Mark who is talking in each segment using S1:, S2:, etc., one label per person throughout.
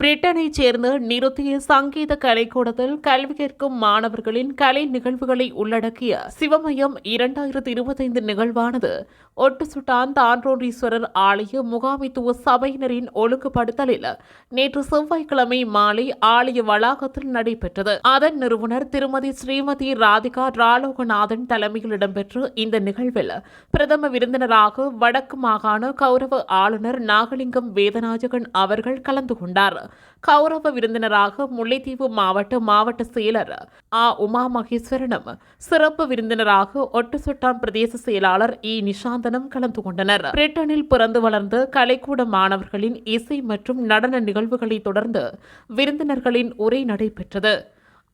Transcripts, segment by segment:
S1: பிரிட்டனைச் சேர்ந்த நிறுத்திய சங்கீத கலைக்கூடத்தில் கல்வி கேட்கும் மாணவர்களின் கலை நிகழ்வுகளை உள்ளடக்கிய சிவமயம் இரண்டாயிரத்தி இருபத்தைந்து நிகழ்வானது. ஒட்டுசுட்டான் தான்றோரீஸ்வரர் ஆலய முகாமைத்துவ சபையினரின் ஒழுங்குபடுத்தலில் நேற்று செவ்வாய்க்கிழமை மாலை ஆலய வளாகத்தில் நடைபெற்றது. அதன் நிறுவனர் திருமதி ஸ்ரீமதி ராதிகா ராலோகநாதன் தலைமையில் இடம்பெற்ற இந்த நிகழ்வில் பிரதம விருந்தினராக வடக்கு மாகாண கௌரவ ஆளுநர் நாகலிங்கம் வேதநாயகன் அவர்கள் கலந்து கொண்டார். கௌரவ விருந்தினராக முல்லைத்தீவு மாவட்ட மாவட்ட செயலர் ஆ. உமா மகேஸ்வரனும் சிறப்பு விருந்தினராக ஒட்டுசுட்டான் பிரதேச செயலாளர் இ. நிஷாந்தனும் கலந்து கொண்டனர். பிரிட்டனில் பிறந்து வளர்ந்த கலைக்கூட மாணவர்களின் இசை மற்றும் நடன நிகழ்வுகளை தொடர்ந்து விருந்தினர்களின் உரை நடைபெற்றது.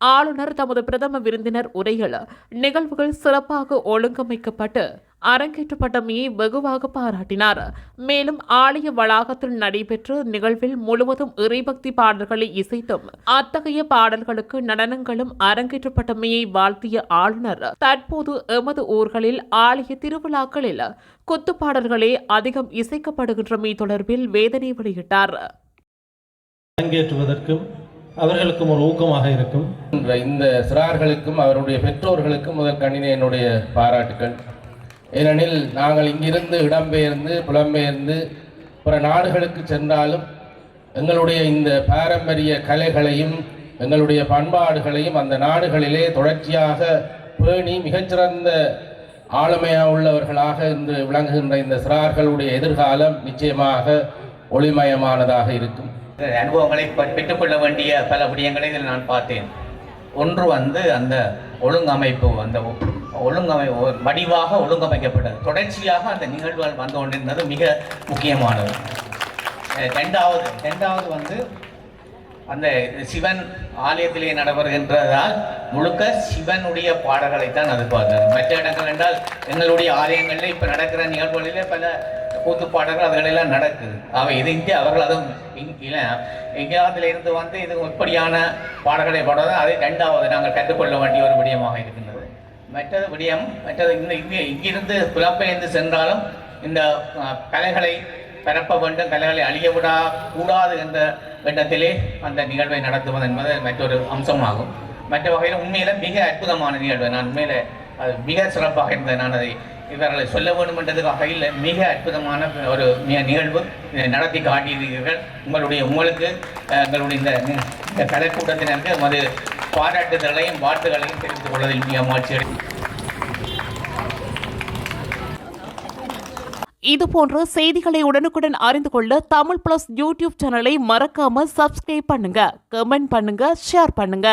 S1: ஆளுநர் தமது பிரதம விருந்தினர் உரையில் நிகழ்வுகள் சிறப்பாக ஒழுங்கமைக்கப்பட்டு அரங்கேற்றப்பட்டமையை வெகுவாக பாராட்டினார். மேலும் ஆலய வளாகத்தில் நடைபெற்ற நிகழ்வில் முழுவதும் இறைபக்தி பாடல்களை இசைத்தும் அத்தகைய பாடல்களுக்கு நடனங்களும் அரங்கேற்றப்பட்டமையை வாழ்த்திய ஆளுநர். தற்போது எமது ஊர்களில் ஆலய திருவிழாக்களில் குத்துப்பாடல்களே அதிகம் இசைக்கப்படுகின்றமை தொடர்பில் வேதனை வெளியிட்டார்.
S2: அரங்கேற்றுவதற்கும் அவர்களுக்கும் ஒரு ஊக்கமாக இருக்கும்.
S3: இந்த- சிறார்களுக்கும் அவருடைய பெற்றோர்களுக்கும் முதல் கணினி என்னுடைய பாராட்டுக்கள். ஏனெனில் நாங்கள் இங்கிருந்து இடம்பெயர்ந்து புலம்பெயர்ந்து பிற நாடுகளுக்கு சென்றாலும் எங்களுடைய இந்த பாரம்பரிய கலைகளையும் எங்களுடைய பண்பாடுகளையும் அந்த நாடுகளிலே தொடர்ச்சியாக பேணி மிகச்சிறந்த ஆளுமையாக உள்ளவர்களாக இன்று விளங்குகின்ற இந்த சிறார்களுடைய எதிர்காலம் நிச்சயமாக ஒளிமயமானதாக இருக்கும்.
S4: இந்த அனுபவங்களை பெ- பெற்றுக்கொள்ள வேண்டிய பல விடயங்களை இதில் நான் பார்த்தேன். ஒன்று வந்து அந்த ஒழுங்கமைப்பு அந்த ஒழுங்கமை வடிவாக ஒழுங்கமைக்கப்பட்டது. தொடர்ச்சியாக அந்த நிகழ்வுகள் வந்து கொண்டிருந்தது மிக முக்கியமானது. ரெண்டாவது ரெண்டாவது வந்து அந்த சிவன் ஆலயத்திலே நடைபெறுகின்றதால் முழுக்க சிவனுடைய பாடல்களை தான் அது பார்த்தார் மற்ற இடங்கள் என்றால் எங்களுடைய ஆலயங்களில் இப்போ நடக்கிற நிகழ்வுகளிலே பல கூத்து பாடல்கள் அதுகளெல்லாம் நடக்குது. அவை இது இங்கே அவர்கள் அதுவும் இங்- இருந்து வந்து இது எப்படியான பாடல்களை பாடுறது அதை ரெண்டாவது நாங்கள் கற்றுக்கொள்ள வேண்டிய ஒரு விடயமாக இருக்கின்றது மற்றது விடயம் மற்றது இந்த இங்கே இங்கிருந்து புலப்பெயர்ந்து சென்றாலும் இந்த கலைகளை பரப்ப வேண்டும் கலைகளை அழிய விடா கூடாது என்ற எண்ணத்திலே அந்த நிகழ்வை நடத்துவது என்பது மற்றொரு அம்சமாகும். மற்ற வகையில் உண்மையில மிக அற்புதமான நிகழ்வு. நான் உண்மையில அது மிக சிறப்பாக இருந்தது. நான் அதை இவர்களை சொல்ல வேண்டும் என்றது வகையில் மிக அற்புதமான ஒரு மிக நிகழ்வு இதை நடத்தி காட்டியிருக்கிறீர்கள். உங்களுடைய உங்களுக்கு எங்களுடைய இந்த கலைக்கூட்டத்தினருக்கு எமது பாராட்டுதலையும் வாழ்த்துக்களையும் தெரிவித்துக் கொள்வதில் மிக மகிழ்ச்சி.
S1: இதுபோன்ற செய்திகளை உடனுக்குடன் அறிந்து கொள்ள தமிழ் பிளஸ் யூடியூப் சேனலை மறக்காம சப்ஸ்கிரைப் பண்ணுங்க. கமெண்ட் பண்ணுங்க ஷேர் பண்ணுங்க.